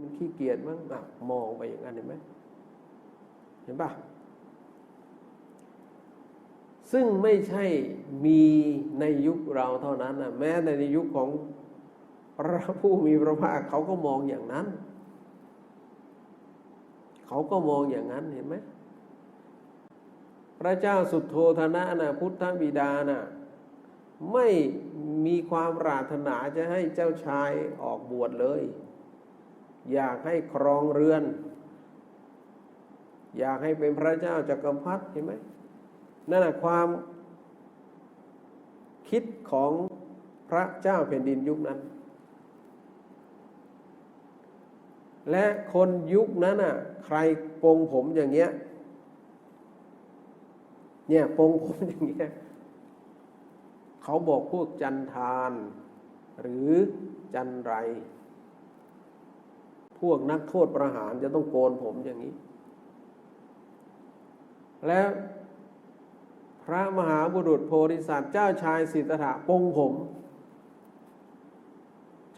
มันขี้เกียจมั้งอะมองไปอย่างนั้นเห็นไหมเห็นปะซึ่งไม่ใช่มีในยุคเราเท่านั้นนะแม้ในยุคของพระผู้มีพระภาคเขาก็มองอย่างนั้น เขาก็มองอย่างนั้นเห็นไหมพระเจ้าสุดโทธนะนะพุทธบิดานะไม่มีความปรารถนาจะให้เจ้าชายออกบวชเลย อยากให้ครองเรือน อยากให้เป็นพระเจ้าจักรพรรดิเห็นไหมนั่นแหะความคิดของพระเจ้าแผ่นดินยุคนั้น และคนยุคนั้นอะ ใครปรงผมอย่างเงี้ย เนี่ยปรงผมอย่างเงี้ยเขาบอกพวกจันทาน หรือจันไร วกนักโทษประหารจะต้องโกนผมอย่างนี้ แล้วพระมหาบุรุษโพธิสัตว์เจ้าชายสิทธัตถะปงผม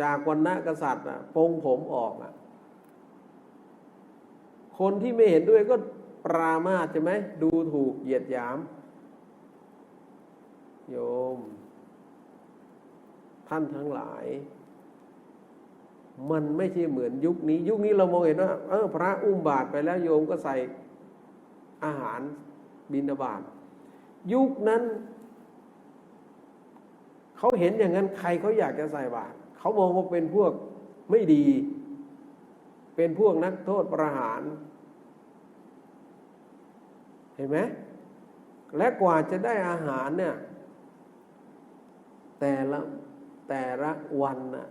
จากวันณะกษัตริย์ปงผมออกอะคนที่ไม่เห็นด้วยก็ปรามาใช่ไหม ดูถูกเหยียดหยาม โยม ท่านทั้งหลาย มันไม่ใช่เหมือนยุคนี้ ยุคนี้เรามองเห็นว่าเออพระอุ้มบาตรไปแล้วโยมก็ใส่อาหารบิณฑบาตยุคนั้นเขาเห็นอย่างนั้นใครเขาอยากจะใส่บาตรเขามองว่าเป็นพวกไม่ดี เป็นพวกนักโทษประหาร เห็นไหมและกว่าจะได้อาหารเนี่ย แต่ละแต่ละวันน่ะ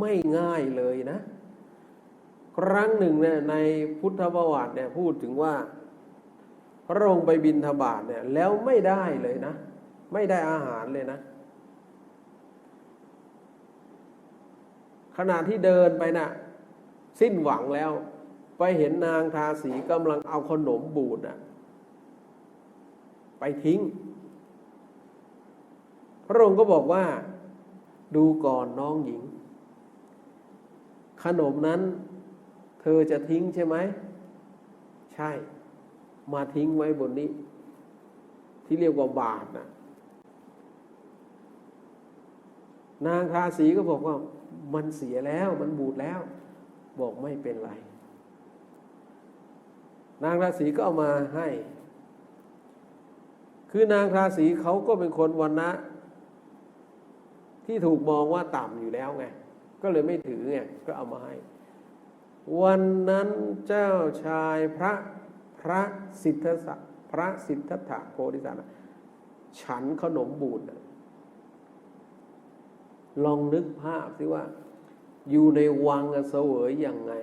ไม่ง่ายเลยนะ ครั้งหนึ่งเนี่ยในพุทธประวัติเนี่ยพูดถึงว่า พระองค์ไปบินทบาทเนี่ย แล้วไม่ได้เลยนะ ไม่ได้อาหารเลยนะ ขณะที่เดินไปนะ่ะ สิ้นหวังแล้ว ไปเห็นนางทาสีกำลังเอาขนมบูดน่ะไปทิ้ง พระองค์ก็บอกว่า ดูก่อนน้องหญิง ขนมนั้น เธอจะทิ้งใช่ไหม ใช่ มาทิ้งไว้บนนี้ ที่เรียกว่าบาทนะนางทาสีก็บอกว่า มันเสียแล้วมันบูดแล้ว บอกไม่เป็นไร นางราศีก็เอามาให้ คือนางราศีเขาก็เป็นคนวันนะที่ถูกมองว่าต่ำอยู่แล้วไง ก็เลยไม่ถือไงก็เอามาให้ วันนั้นเจ้าชายพระพระสิทธะพระสิทธัตถะโพธิสัตว์ฉันขนมบูดลองนึกภาพสิว่า อยู่ในวังเสวยยังไง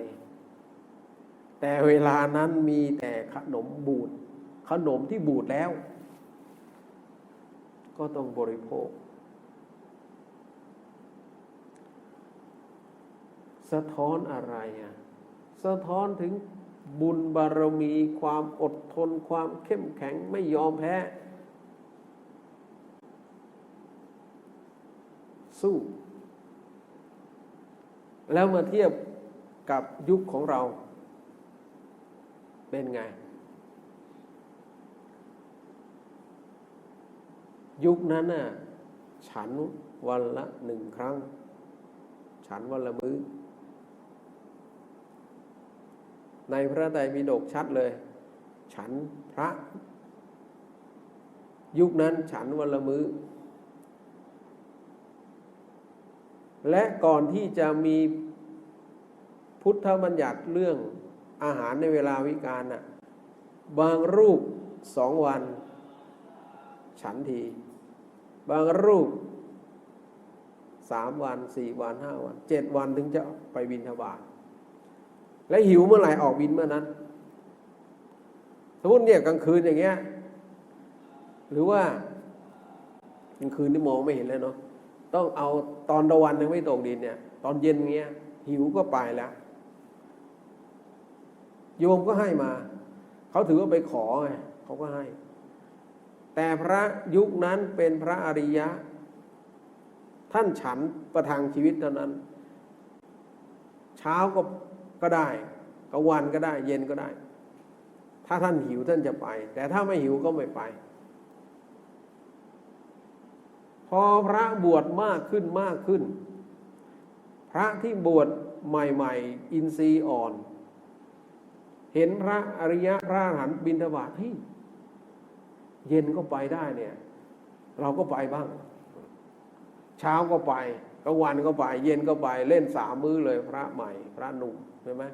แต่เวลานั้นมีแต่ขนมบูดขนมที่บูดแล้ว ก็ต้องบริโภค สะท้อนอะไรอะสะท้อนถึงบุญบารมีความอดทนความเข้มแข็งไม่ยอมแพ้ สู้ แล้วมาเทียบกับยุคของเรา เป็นไง ยุคนั้นน่ะ ฉันวันละหนึ่งครั้ง ฉันวันละมื้อ ในพระไตรปิฎกชัดเลย ฉันพระ ยุคนั้นฉันวันละมื้อ และก่อนที่จะมีพุทธบัญญัติเรื่องอาหารในเวลาวิกาลน่ะบางรูปสองวัน ฉันที บางรูปสามวันสี่วันห้าวันเจ็ดวันถึงจะไปบินทบาท และหิวเมื่อไหร่ออกบินเมื่อนั้น สมมติเนี่ยกลางคืนอย่างเงี้ย หรือว่ากลางคืนนี่มองไม่เห็นเลยเนาะต้องเอาตอนตะวันยังไม่ตกดินเนี่ย ตอนเย็นเงี้ย หิวก็ไปแล้ว โยมก็ให้มาเขาถือว่าไปขอไงเขาก็ให้ แต่พระยุคนั้นเป็นพระอริยะ ท่านฉันประทังชีวิตเท่านั้น เช้าก็ ก็ได้กลางวันก็ได้ เย็นก็ได้ ถ้าท่านหิวท่านจะไป แต่ถ้าไม่หิวก็ไม่ไป พอพระบวชมากขึ้นมากขึ้น พระที่บวชใหม่ ๆ อินทรีย์อ่อน เห็นพระอริยะพระหันบินทบาทเฮ้ยเย็นก็ไปได้เนี่ย เราก็ไปบ้าง เช้าก็ไปกลางวันก็ไป เย็นก็ไปเล่นสามมื้อเลยพระใหม่ พระหนุ่ม ใช่ไหม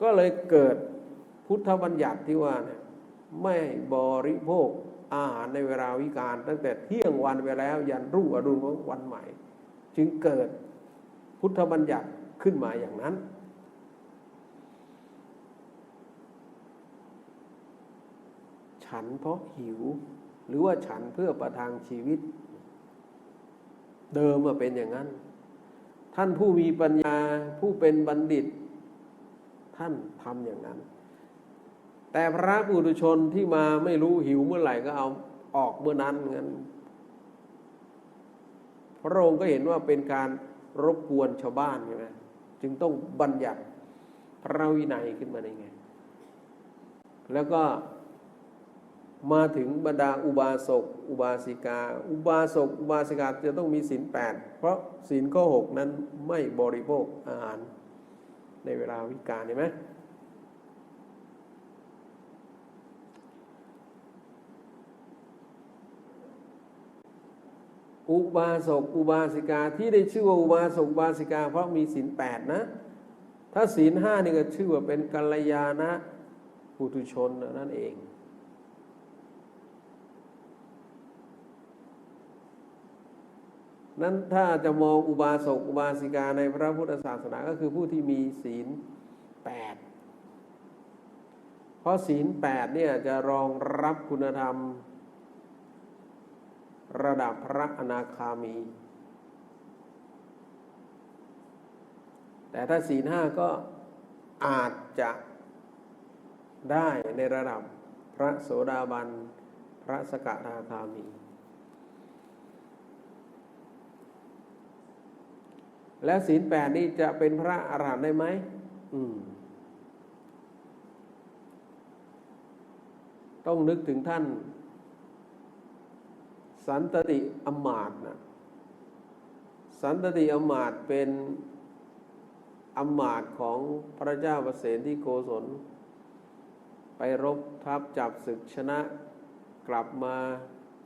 ก็เลยเกิดพุทธบัญญัติที่ว่าเนี่ยไม่บริโภคอาหารในเวลาวิการ ตั้งแต่เที่ยงวันไปแล้ว ยันรุ่งอรุณของวันใหม่ จึงเกิดพุทธบัญญัติขึ้นมาอย่างนั้น ฉันเพราะหิว หรือว่าฉันเพื่อประทังชีวิต เดิมมาเป็นอย่างนั้น ท่านผู้มีปัญญาผู้เป็นบัณฑิต ท่านทำอย่างนั้น แต่พระปุถุชนที่มาไม่รู้หิวเมื่อไหร่ก็เอาออกเมื่อนั้นงั้นพระองค์ก็เห็นว่าเป็นการรบกวนชาวบ้านใช่ไหมจึงต้องบัญญัติพระวินัยขึ้นมาได้ไง แล้วก็มาถึงบรรดาอุบาสกอุบาสิกา อุบาสกอุบาสิกาจะต้องมีศีลแปดเพราะศีลข้อหกนั้นไม่บริโภคอาหาร ในเวลาวิกาลเห็นไหมอุบาสกอุบาสิกาที่ได้ชื่อว่าอุบาสกอุบาสิกา เพราะมีศีลแปดนะ ถ้าศีลห้านี่ก็ชื่อว่าเป็นกัลยาณะปุถุชนนั่นเอง นั้นถ้าจะมองอุบาสกอุบาสิกาในพระพุทธศาสนาก็คือผู้ที่มีศีลแปดเพราะศีลแปดเนี่ยจะรองรับคุณธรรม ระดับพระอนาคามี แต่ถ้าศีลห้าก็อาจจะได้ในระดับพระโสดาบัน พระสกทาคามี แล้วศีลแปดนี่จะเป็นพระอรหันต์ได้ไหมอืม ต้องนึกถึงท่าน สันตติอมมาตนะสันตติอมมาตเป็นอมาตของพระเจ้าประเสนที่โกศล ไปรบทัพจับศึกชนะกลับมา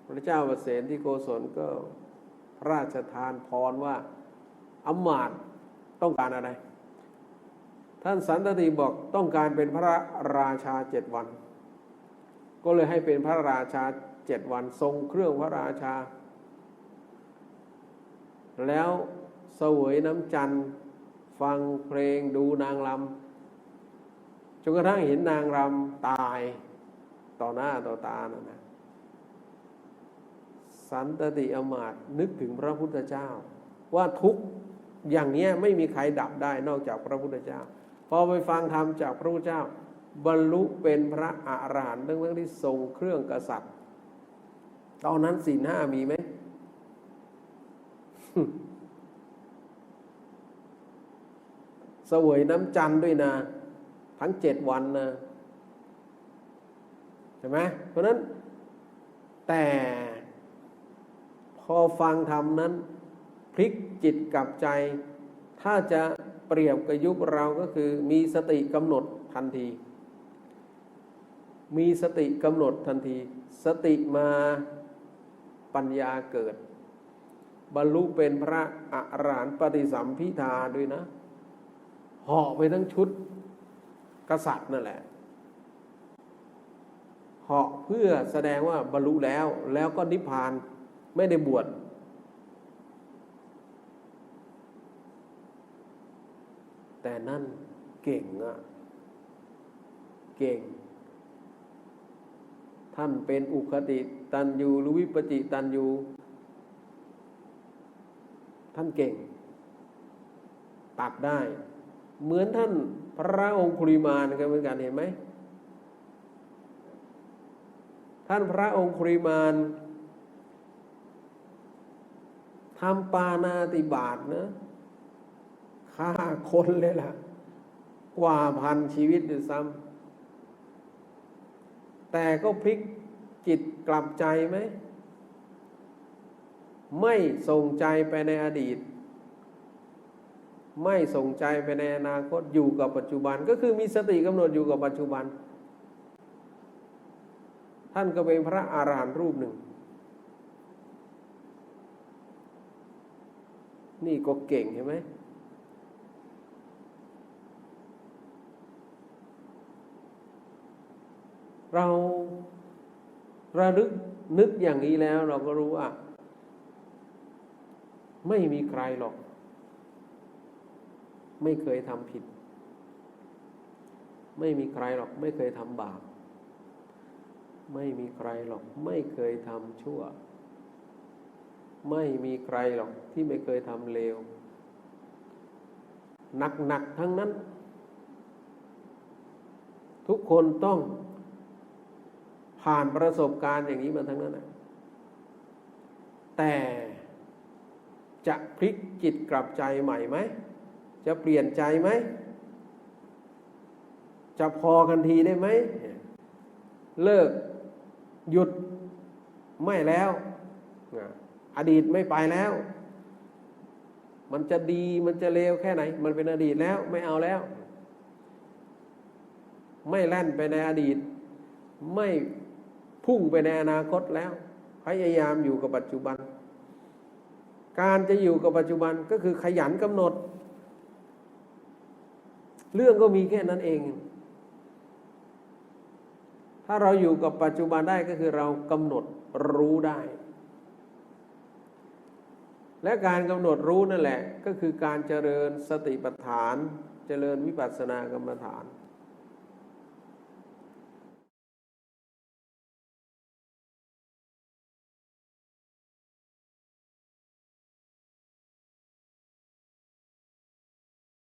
พระเจ้าประเสนที่โกศลก็พระราชทานพรว่า อมมาตย์ต้องการอะไร ท่านสันตติบอกต้องการเป็นพระราชาเจ็ดวัน ก็เลยให้เป็นพระราชาเจ็ดวันทรงเครื่องพระราชา แล้วเสวยน้ำจันทร์ฟังเพลงดูนางรำจนกระทั่งเห็นนางรำตายต่อหน้าต่อตานะนะสันตติอมาตนึกถึงพระพุทธเจ้า ว่าทุก อย่างนี้ไม่มีใครดับได้นอกจากพระพุทธเจ้า พอไปฟังธรรมจากพระพุทธเจ้า บรรลุเป็นพระอรหันต์ทั้งทั้งที่ทรงเครื่องกษัตริย์ ตอนนั้นศีลห้ามีไหมเสวยน้ำจันด้วยนะ ทั้งเจ็ดวันนะใช่ไหมเพราะนั้นแต่พอฟังธรรมนั้น พลิกจิตกับใจ ถ้าจะเปรียบกับยุคเราก็คือ มีสติกำหนดทันที มีสติกำหนดทันที สติมาปัญญาเกิด บรรลุเป็นพระอรหันต์ปฏิสัมพิทาด้วยนะห่อไปทั้งชุดกษัตริย์นั่นแหละเหาะเพื่อแสดงว่าบรรลุแล้วแล้วก็นิพพานไม่ได้บวช แต่นั่นเก่งอะเก่ง ท่านเป็นอุคติตันยูหรือวิปจิตันยูท่านเก่ง ตัดได้ เหมือนท่านพระองคุริมานกันเหมือนกันเห็นไหมท่านพระองคุริมานทำปานาติบาตนะ ฆ่าคนเลยล่ะ กว่าพันชีวิตด้วยซ้ำแต่ก็พลิกจิตกลับใจไหม ไม่ส่งใจไปในอดีต ไม่ส่งใจไปในอนาคตอยู่กับปัจจุบัน ก็คือมีสติกำหนดอยู่กับปัจจุบัน ท่านก็เป็นพระอารหันต์รูปหนึ่ง นี่ก็เก่งเห็นไหม เราระลึกนึกอย่างนี้แล้ว เราก็รู้ว่า ไม่มีใครหรอก ไม่เคยทำผิด ไม่มีใครหรอก ไม่เคยทำบาปไม่มีใครหรอก ไม่เคยทำชั่ว ไม่มีใครหรอกที่ไม่เคยทำเลวหนักๆทั้งนั้น ทุกคนต้อง ผ่านประสบการณ์อย่างนี้มาทั้งนั้นนะแต่จะพลิกจิตกลับใจใหม่ไหม จะเปลี่ยนใจไหม จะพอกันทีได้ไหม เลิกหยุดไม่แล้ว อดีตไม่ไปแล้ว มันจะดีมันจะเลวแค่ไหน มันเป็นอดีตแล้วไม่เอาแล้ว ไม่แล่นไปในอดีต ไม่ พุ่งไปในอนาคตแล้ว พยายามอยู่กับปัจจุบัน การจะอยู่กับปัจจุบันก็คือขยันกำหนด เรื่องก็มีแค่นั้นเอง ถ้าเราอยู่กับปัจจุบันได้ก็คือเรากำหนดรู้ได้ และการกำหนดรู้นั่นแหละ ก็คือการเจริญสติปัฏฐาน เจริญวิปัสสนากรรมฐาน